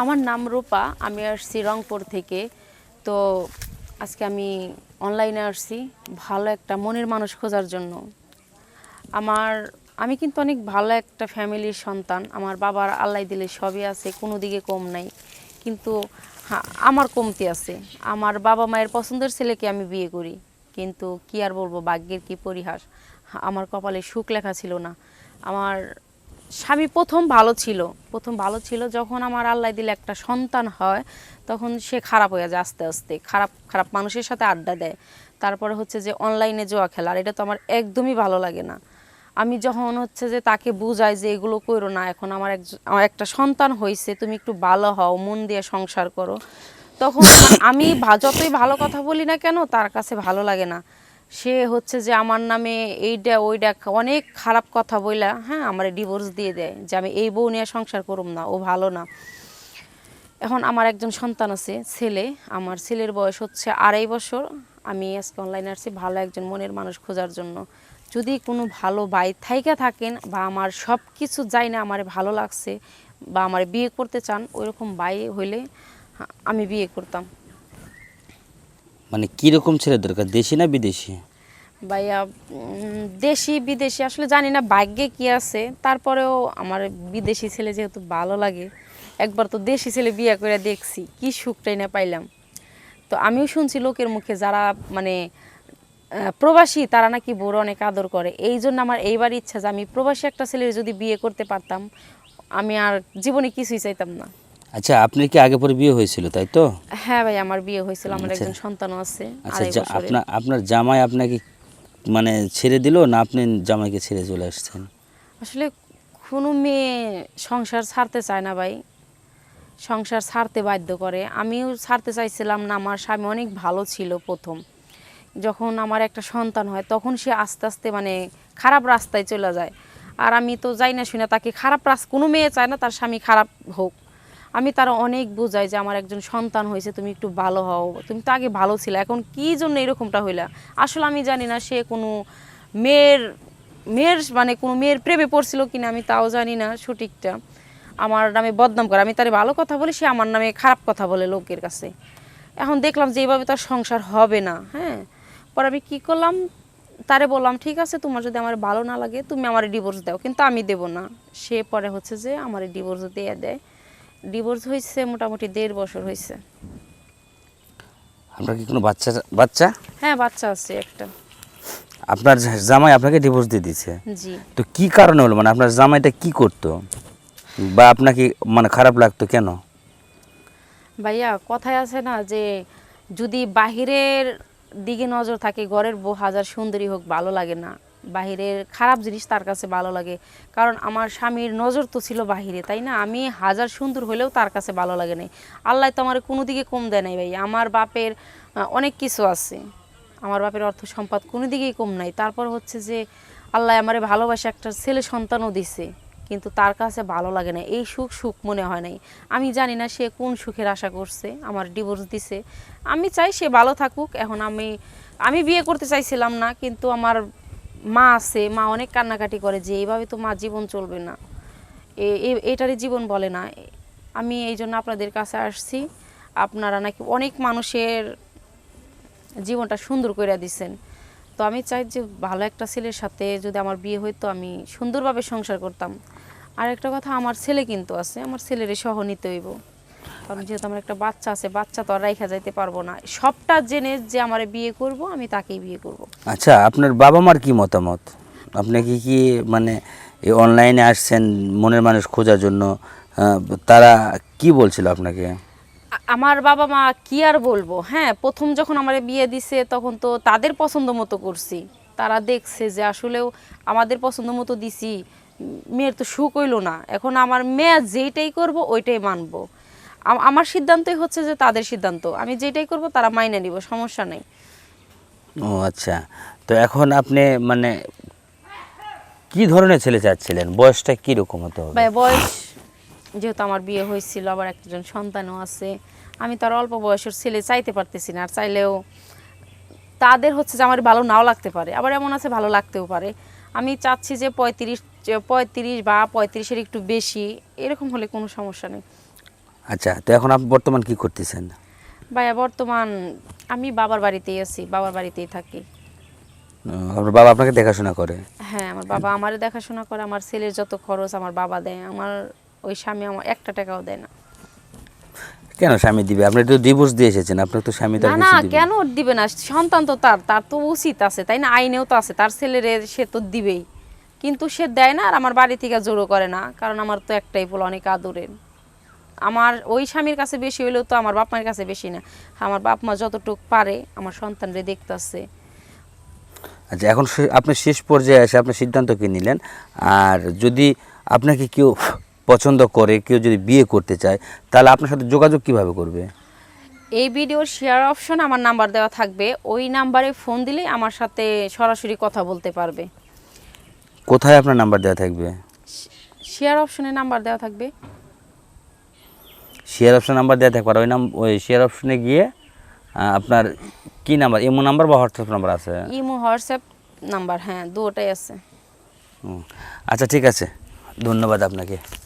আমার নাম রূপা, আমি আসছি রংপুর থেকে। তো আজকে আমি অনলাইনে আসছি, ভালো একটা মনের মানুষ খোঁজার জন্য। আমার, আমি কিন্তু অনেক ভালো একটা ফ্যামিলির সন্তান। আমার বাবার আল্লাহ দিলে সবই আছে, কোনো দিকে কম নাই। কিন্তু আমার কমতি আছে। আমার বাবা মায়ের পছন্দের ছেলেকে আমি বিয়ে করি। কিন্তু কি আর বলব, ভাগ্যের কি পরিহাস? আমার কপালে সুখ লেখা ছিল না। আমার স্বামী প্রথম ভালো ছিল, প্রথম ভালো ছিল যখন আমার আল্লাহ দিলে একটা সন্তান হয়, তখন সে খারাপ হয়ে যায় আস্তে আস্তে, খারাপ খারাপ মানুষের সাথে আড্ডা দেয়। তারপরে হচ্ছে যে অনলাইনে জোয়া খেলা, আর এটা তো আমার একদমই ভালো লাগে না। আমি যখন হচ্ছে যে তাকে বুঝাই যে এগুলো করো না, এখন আমার এক, আমার একটা সন্তান হয়েছে তুমি একটু ভালো হও, মন দিয়ে সংসার করো, তখন আমি যতই ভালো কথা বলি না কেন, তার কাছে ভালো লাগে না। সে হচ্ছে যে আমার নামে এইটা ওইটা অনেক খারাপ কথা বইলা হ্যাঁ আমার ডিভোর্স দিয়ে দেয় যে আমি এই বউ নিয়ে সংসার করুম না ও ভালো না। এখন আমার একজন সন্তান আছে ছেলে আমার ছেলের বয়স হচ্ছে আড়াই বছর। আমি আজকে অনলাইনে আসছি ভালো একজন মনের মানুষ খোঁজার জন্য। যদি কোনো ভালো বাই থাইকা থাকেন বা আমার সব কিছু যাই না আমার ভালো লাগছে বা আমার বিয়ে করতে চান ওইরকম বাই হইলে হ্যাঁ, আমি বিয়ে করতাম। মানে কীরকম ছেলে দরকার, দেশি না বিদেশি? ভাইয়া দেশি, বিদেশি, আসলে জানি না, ভাগ্যে কি আছে। তারপরেও আমার বিদেশি ছেলে যেহেতু ভালো লাগে, একবার তো দেশি ছেলে বিয়ে করে দেখছি, কি সুখটাই না পাইলাম। তো আমিও শুনছি লোকের মুখে যারা মানে প্রবাসী, তারা নাকি বড় অনেক আদর করে। এই জন্য আমার এইবার ইচ্ছা যে আমি প্রবাসী একটা ছেলের যদি বিয়ে করতে পারতাম, আমি আর জীবনে কিছুই চাইতাম না। আচ্ছা আপনার কি আগে পরে বিয়ে হয়েছিল তাই তো? হ্যাঁ ভাই আমার বিয়ে হয়েছিল আমার আচ্ছা। একজন সন্তানও আছে আচ্ছা আপনার আপনার জামাই আপনাকে মানে ছেড়ে দিল না আপনি জামাইকে ছেড়ে চলে আসছেন? আসলে কোনো মেয়ে সংসার ছাড়তে চায় না ভাই। সংসার ছাড়তে বাধ্য করে। আমিও ছাড়তে চাইছিলাম না আমার স্বামী অনেক ভালো ছিল প্রথম। যখন আমার একটা সন্তান হয় তখন সে আস্তে আস্তে মানে খারাপ রাস্তায় চলে যায়। আর আমি তো যাই না শুনে তাকে খারাপ রাস্তা কোনো মেয়ে চায় না তার স্বামী খারাপ হোক। আমি তারা অনেক বোঝাই যে আমার একজন সন্তান হয়েছে, তুমি একটু ভালো হও। তুমি তো আগে ভালো ছিলে, এখন কি জন্য এরকমটা হইলা? আসলে আমি জানি না, সে কোনো মেয়ের মেয়ের মানে কোনো মেয়ের প্রেমে পড়ছিল কিনা, আমি তাও জানি না সঠিকটা। আমার নামে বদনাম করে, আমি তার ভালো কথা বলি, সে আমার নামে খারাপ কথা বলে লোকের কাছে। এখন দেখলাম যে এইভাবে তার সংসার হবে না হ্যাঁ? পরে আমি কি করলাম? তারে বললাম, ঠিক আছে, তোমার যদি আমার ভালো না লাগে, তুমি আমার ডিভোর্স দাও। কিন্তু আমি দেব না। সে পরে হচ্ছে যে আমার ডিভোর্স দিয়ে দেয়। ডিভোর্স হয়েছে মোটামুটি দেড় বছর হয়েছে আপনার কি কোনো বাচ্চা বাচ্চা? হ্যাঁ বাচ্চা আছে একটা। আপনার জামাই আপনাকে ডিভোর্স দিয়ে দিয়েছে? জি। তো কি কারণে হলো? মানে আপনার জামাইটা কি করতো? বা আপনাকে মানে খারাপ লাগতো কেন? ভাইয়া কথায় আছে না যে যদি বাহিরের দিকে নজর থাকে ঘরের বউ হাজার সুন্দরী হোক ভালো লাগে না। বাহিরের খারাপ জিনিস তার কাছে ভালো লাগে। কারণ আমার স্বামীর নজর তো ছিল বাহিরে, তাই না? আমি হাজার সুন্দর হলেও তার কাছে ভালো লাগে নাই। আল্লাহ তো আমার কোনো দিকে কম দেয় নাই ভাই। আমার বাপের অনেক কিছু আছে। আমার বাপের অর্থ সম্পদ কোনো দিকেই কম নাই। তারপর হচ্ছে যে আল্লাহ আমারে ভালোবাসে, একটা ছেলে সন্তানও দিছে, কিন্তু তার কাছে ভালো লাগে না। এই সুখ সুখ মনে হয় নাই। আমি জানি না সে কোন সুখের আশা করছে। আমার ডিভোর্স দিছে। আমি চাই সে ভালো থাকুক। এখন আমি আমি বিয়ে করতে চাইছিলাম না, কিন্তু আমার মা আছে, মা অনেক কান্নাকাটি করে যে এইভাবে তো মা জীবন চলবে না। এটারই জীবন বলে না। আমি এই জন্য আপনাদের কাছে আসছি। আপনারা নাকি অনেক মানুষের জীবনটা সুন্দর করে দিছেন। তো আমি চাই যে ভালো একটা ছেলের সাথে যদি আমার বিয়ে হইতো, আমি সুন্দরভাবে সংসার করতাম। আর একটা কথা, আমার ছেলে কিন্তু আছে, আমার ছেলের সহ নিতে হইব। কারণ যেহেতু আমার একটা বাচ্চা আছে বাচ্চা তো আর রাইখা যাইতে পারব না। সবটা জেনে যে আমার বিয়ে করব আমি তাকেই বিয়ে করব। আচ্ছা আপনার বাবা মার কি মতামত? আপনি কি কি মানে এই অনলাইনে আসছেন মনের মানুষ খোঁজার জন্য? তারা কি বলছিল আপনাকে? আমার বাবা মা কি আর বলব? হ্যাঁ প্রথম যখন আমার বিয়ে দিছে তখন তো তাদের পছন্দ মতো করছি। তারা দেখছে যে আসলেও আমাদের পছন্দ মতো দিছি। মেয়ের তো সুখ হইল না। এখন আমার মেয়ে যেইটাই করব ওইটাই মানবো। আমার সিদ্ধান্তই হচ্ছে যে তাদের সিদ্ধান্ত। আমি যেটাই করব তারা মাইনে নিব সমস্যা নেই। ও আচ্ছা। তো এখন আপনি মানে কি ধরনের ছেলে চাচ্ছিলেন? বয়সটা কি রকম হতে হবে? ভাই বয়স যেহেতু আমার বিয়ে হয়েছিল আবার একজন সন্তানও আছে আমি তার অল্প বয়সের ছেলে চাইতে পারতেছি না। আর চাইলেও তাদের হচ্ছে যে আমার ভালো নাও লাগতে পারে। আবার এমন আছে ভালো লাগতেও পারে। আমি চাচ্ছি যে পঁয়ত্রিশ পঁয়ত্রিশ বা পঁয়ত্রিশের একটু বেশি এরকম হলে কোনো সমস্যা নেই। আচ্ছা তো এখন আপনি বর্তমান কি করতেছেন? ভাইয়া বর্তমান আমি বাবার বাড়িতেই আছি বাবার বাড়িতেই থাকি। আপনার বাবা আপনাকে দেখাশোনা করে? হ্যাঁ আমার বাবা আমারে দেখাশোনা করে আমার ছেলের যত খরচ আমার বাবা দেয় আমার ওই স্বামী আমার একটা টাকাও দেয় না। কেন স্বামী দিবে? আপনি তো ডিভোর্স দিয়ে এসেছেন আপনার তো স্বামী তো না না কেন দিবে না? সন্তান তো তার তার তো উচিত আছে তাই না? আইনেও তো আছে তার ছেলের সে তো দিবেই। কিন্তু সে দেয় না আর আমার বাড়ি থেকে জোরও করে না কারণ আমার তো একটাই বলে অনেক আদরের। আমার ওই স্বামীর কাছে বেশি হইলেও তো আমার বাপ মায়ের কাছে বেশি না। আমার বাপ মা যতটুকু পারে আমার সন্তানরে দেখতেছে। আচ্ছা এখন আপনি শেষ পর্যায়ে এসে আপনি সিদ্ধান্ত কি নিলেন? আর যদি আপনাকে কেউ পছন্দ করে কেউ যদি বিয়ে করতে চায় তাহলে আপনার সাথে যোগাযোগ কীভাবে করবে? এই ভিডিওর শেয়ার অপশন আমার নাম্বার দেওয়া থাকবে। ওই নাম্বারে ফোন দিলে আমার সাথে সরাসরি কথা বলতে পারবে। কোথায় আপনার নাম্বার দেওয়া থাকবে? শেয়ার অপশনে নাম্বার দেওয়া থাকবে। শেয়ার অপশন নাম্বার দেওয়া থাকবে আর ওই নাম ওই শেয়ার অপশনে গিয়ে আপনার কি নাম্বার? ইমো নাম্বার বা হোয়াটসঅ্যাপ নাম্বার আছে? ইমো হোয়াটসঅ্যাপ নাম্বার হ্যাঁ দুটোই আছে। হুম। আচ্ছা ঠিক আছে। ধন্যবাদ আপনাকে।